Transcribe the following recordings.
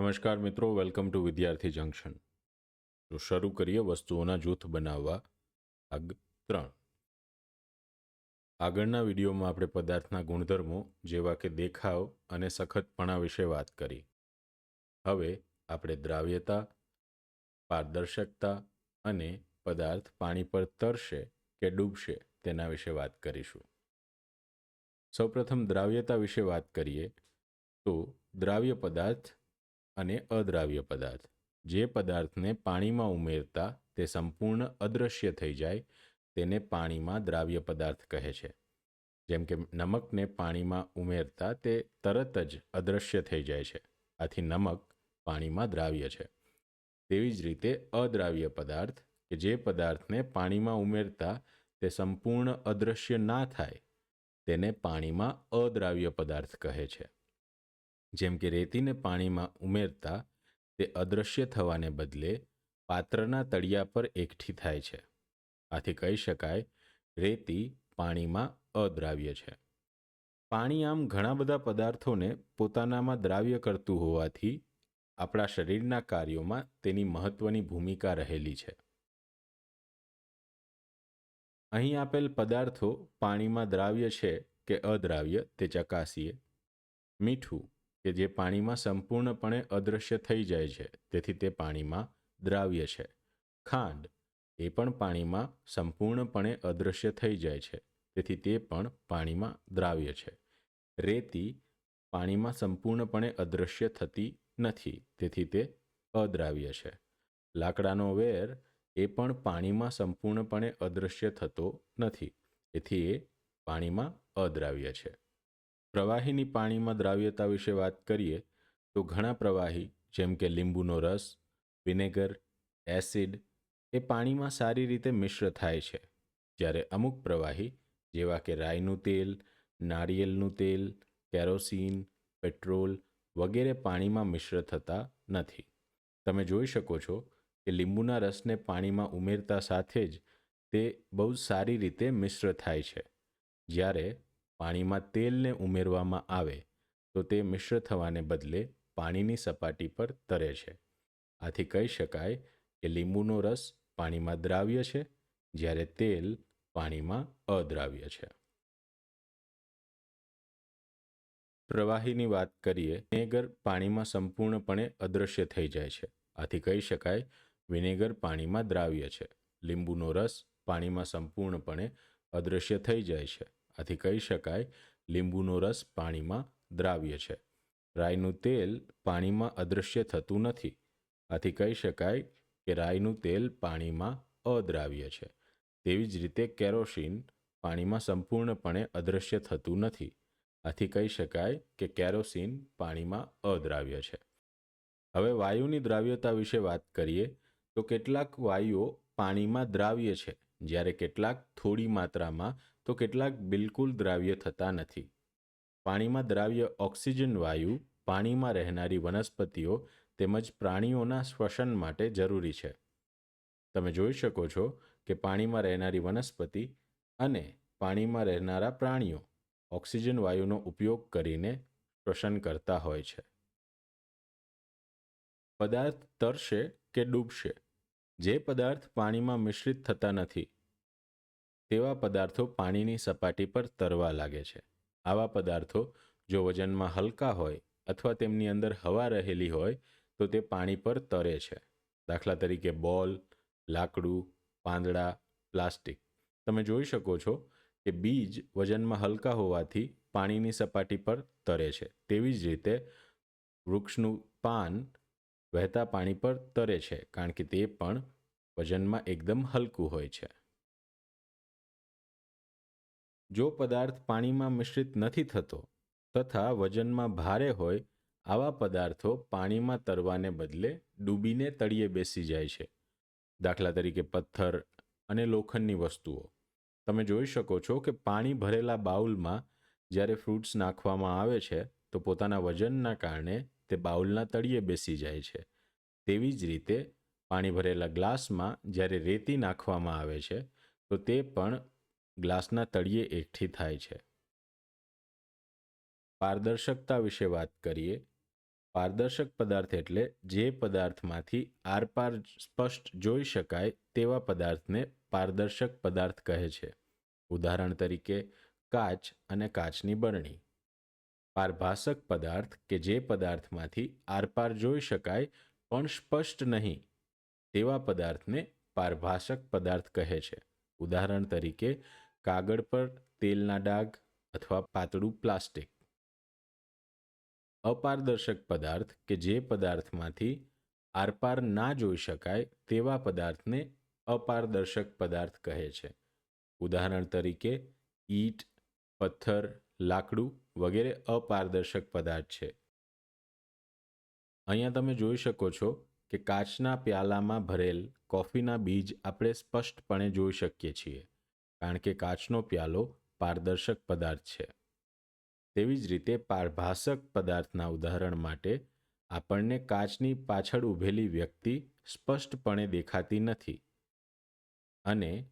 નમસ્કાર મિત્રો welcome to વિદ્યાર્થી જંકશન તો શરૂ કરીએ વસ્તુઓના જૂથ બનાવવા. ભાગ ત્રણ. આગળના વિડીયોમાં આપણે પદાર્થના ગુણધર્મો જેવા કે દેખાવ અને સખતપણા વિશે વાત કરી. હવે આપણે દ્રાવ્યતા, પારદર્શકતા અને પદાર્થ પાણી પર તરશે કે ડૂબશે તેના વિશે વાત કરીશું. સૌપ્રથમ દ્રાવ્યતા વિશે વાત કરીએ. તો દ્રાવ્ય પદાર્થ અને અદ્રાવ્ય પદાર્થ. જે પદાર્થને પાણીમાં ઉમેરતા તે સંપૂર્ણ અદૃશ્ય થઈ જાય, તેને પાણીમાં દ્રાવ્ય પદાર્થ કહે છે. જેમ કે નમકને પાણીમાં ઉમેરતા તે તરત જ અદૃશ્ય થઈ જાય છે. આથી નમક પાણીમાં દ્રાવ્ય છે. તેવી જ રીતે અદ્રાવ્ય પદાર્થ, કે જે પદાર્થને પાણીમાં ઉમેરતા તે સંપૂર્ણ અદૃશ્ય ના થાય, તેને પાણીમાં અદ્રાવ્ય પદાર્થ કહે છે. જેમ કે રેતીને પાણીમાં ઉમેરતા, તે અદૃશ્ય થવાને બદલે પાત્રના તળિયા પર એકઠી થાય છે. આથી કહી શકાય, રેતી પાણીમાં અદ્રાવ્ય છે. પાણી આમ ઘણા બધા પદાર્થોને પોતાનામાં દ્રાવ્ય કરતું હોવાથી આપણા શરીરના કાર્યોમાં તેની મહત્વની ભૂમિકા રહેલી છે. અહીં આપેલ પદાર્થો પાણીમાં દ્રાવ્ય છે કે અદ્રાવ્ય તે ચકાસીએ. મીઠું કે જે પાણીમાં સંપૂર્ણપણે અદૃશ્ય થઈ જાય છે, તેથી તે પાણીમાં દ્રાવ્ય છે. ખાંડ, એ પણ પાણીમાં સંપૂર્ણપણે અદૃશ્ય થઈ જાય છે, તેથી તે પણ પાણીમાં દ્રાવ્ય છે. રેતી, પાણીમાં સંપૂર્ણપણે અદૃશ્ય થતી નથી, તેથી તે અદ્રાવ્ય છે. લાકડાનો વેર, એ પણ પાણીમાં સંપૂર્ણપણે અદૃશ્ય થતો નથી, તેથી એ પાણીમાં અદ્રાવ્ય છે. પ્રવાહીની પાણીમાં દ્રાવ્યતા વિશે વાત કરીએ, તો ઘણા પ્રવાહી, જેમ કે લીંબુનો રસ, વિનેગર, એસિડ, એ પાણીમાં સારી રીતે મિશ્ર થાય છે. જ્યારે અમુક પ્રવાહી, જેવા કે રાઈનું તેલ, નારિયેલનું તેલ, કેરોસીન, પેટ્રોલ વગેરે પાણીમાં મિશ્ર થતા નથી. તમે જોઈ શકો છો કે લીંબુના રસને પાણીમાં ઉમેરતા સાથે જ તે બહુ સારી રીતે મિશ્ર થાય છે. જ્યારે પાણીમાં તેલને ઉમેરવામાં આવે, તો તે મિશ્ર થવાને બદલે પાણીની સપાટી પર તરે છે. આથી કહી શકાય કે લીંબુનો રસ પાણીમાં દ્રાવ્ય છે, જ્યારે તેલ પાણીમાં અદ્રાવ્ય છે. પ્રવાહીની વાત કરીએ, વિનેગર પાણીમાં સંપૂર્ણપણે અદૃશ્ય થઈ જાય છે. આથી કહી શકાય વિનેગર પાણીમાં દ્રાવ્ય છે. લીંબુનો રસ પાણીમાં સંપૂર્ણપણે અદૃશ્ય થઈ જાય છે. આથી કહી શકાય લીંબુનો રસ પાણીમાં દ્રાવ્ય છે. રાઈનું તેલ પાણીમાં અદૃશ્ય થતું નથી. આથી કહી શકાય કે રાઈનું તેલ પાણીમાં અદ્રાવ્ય છે. તેવી જ રીતે કેરોસીન પાણીમાં સંપૂર્ણપણે અદૃશ્ય થતું નથી. આથી કહી શકાય કે કેરોસીન પાણીમાં અદ્રાવ્ય છે. હવે વાયુની દ્રાવ્યતા વિશે વાત કરીએ તો કેટલાક વાયુઓ પાણીમાં દ્રાવ્ય છે, જ્યારે કેટલાક થોડી માત્રામાં તો કેટલાક બિલકુલ દ્રાવ્ય થતા નથી. પાણીમાં દ્રાવ્ય ઓક્સિજન વાયુ, પાણીમાં રહેનારી વનસ્પતિઓ તેમજ પ્રાણીઓના શ્વસન માટે જરૂરી છે. તમે જોઈ શકો છો કે પાણીમાં રહેનારી વનસ્પતિ અને પાણીમાં રહેનારા પ્રાણીઓ ઓક્સિજન વાયુનો ઉપયોગ કરીને શ્વસન કરતા હોય છે. પદાર્થ તરશે કે ડૂબશે? જે પદાર્થ પાણીમાં મિશ્રિત થતા નથી તેવા પદાર્થો પાણીની સપાટી પર તરવા લાગે છે. આવા પદાર્થો જો વજનમાં હલકા હોય અથવા તેમની અંદર હવા રહેલી હોય, તો તે પાણી પર તરે છે. દાખલા તરીકે બોલ, લાકડું, પાંદડા, પ્લાસ્ટિક. તમે જોઈ શકો છો કે બીજ વજનમાં હલકા હોવાથી પાણીની સપાટી પર તરે છે. તેવી જ રીતે વૃક્ષનું પાન વહેતા પાણી પર તરે છે, કારણ કે તે પણ વજનમાં એકદમ હલકું હોય છે. જો પદાર્થ પાણીમાં મિશ્રિત નથી થતો તથા વજનમાં ભારે હોય, આવા પદાર્થો પાણીમાં તરવાને બદલે ડૂબીને તળિયે બેસી જાય છે. દાખલા તરીકે પથ્થર અને લોખંડની વસ્તુઓ. તમે જોઈ શકો છો કે પાણી ભરેલા બાઉલમાં જ્યારે ફ્રૂટ્સ નાખવામાં આવે છે, તો પોતાના વજનના કારણે તે બાઉલના તળિયે બેસી જાય છે. તેવી જ રીતે પાણી ભરેલા ગ્લાસમાં જ્યારે રેતી નાખવામાં આવે છે, તો તે પણ ગ્લાસના તળિયે એકઠી થાય છે. પારદર્શકતા વિશે વાત કરીએ. પારદર્શક પદાર્થ એટલે જે પદાર્થમાંથી આરપાર સ્પષ્ટ જોઈ શકાય તેવા પદાર્થને પારદર્શક પદાર્થ કહે છે. ઉદાહરણ તરીકે, કાચ અને કાચની બરણી. પારભાસક પદાર્થ કે જે પદાર્થમાંથી આરપાર જોઈ શકાય પણ સ્પષ્ટ નહીં, તેવા પદાર્થને પારભાસક પદાર્થ કહે છે. ઉદાહરણ તરીકે કાગળ પર તેલના ડાઘ અથવા પાતળું પ્લાસ્ટિક. અપારદર્શક પદાર્થ કે જે પદાર્થમાંથી આરપાર ના જોઈ શકાય તેવા પદાર્થને અપારદર્શક પદાર્થ કહે છે. ઉદાહરણ તરીકે, ઈટ, પથ્થર, લાકડું વગેરે અપારદર્શક પદાર્થ છે. અહીંયા તમે જોઈ શકો છો કે કાચના પ્યાલામાં ભરેલ કોફીના બીજ આપણે સ્પષ્ટપણે જોઈ શકીએ છીએ. કારણ કે કાચનો પ્યાલો પારદર્શક પદાર્થ છે. તેવી જ રીતે પારભાસક પદાર્થના ઉદાહરણ માટે આપણને કાચની પાછળ ઊભેલી વ્યક્તિ સ્પષ્ટપણે દેખાતી નથી. અને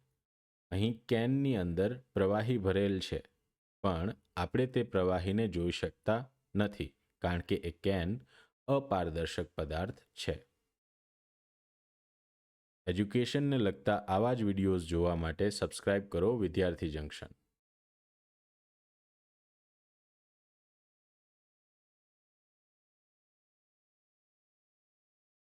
અહીં કેનની અંદર પ્રવાહી ભરેલ છે, પણ આપણે તે પ્રવાહીને જોઈ શકતા નથી, કારણ કે એ કેન અપારદર્શક પદાર્થ છે. એજ્યુકેશનને લગતા આવા જ વિડીયોઝ જોવા માટે સબસ્ક્રાઇબ કરો વિદ્યાર્થી જંકશન.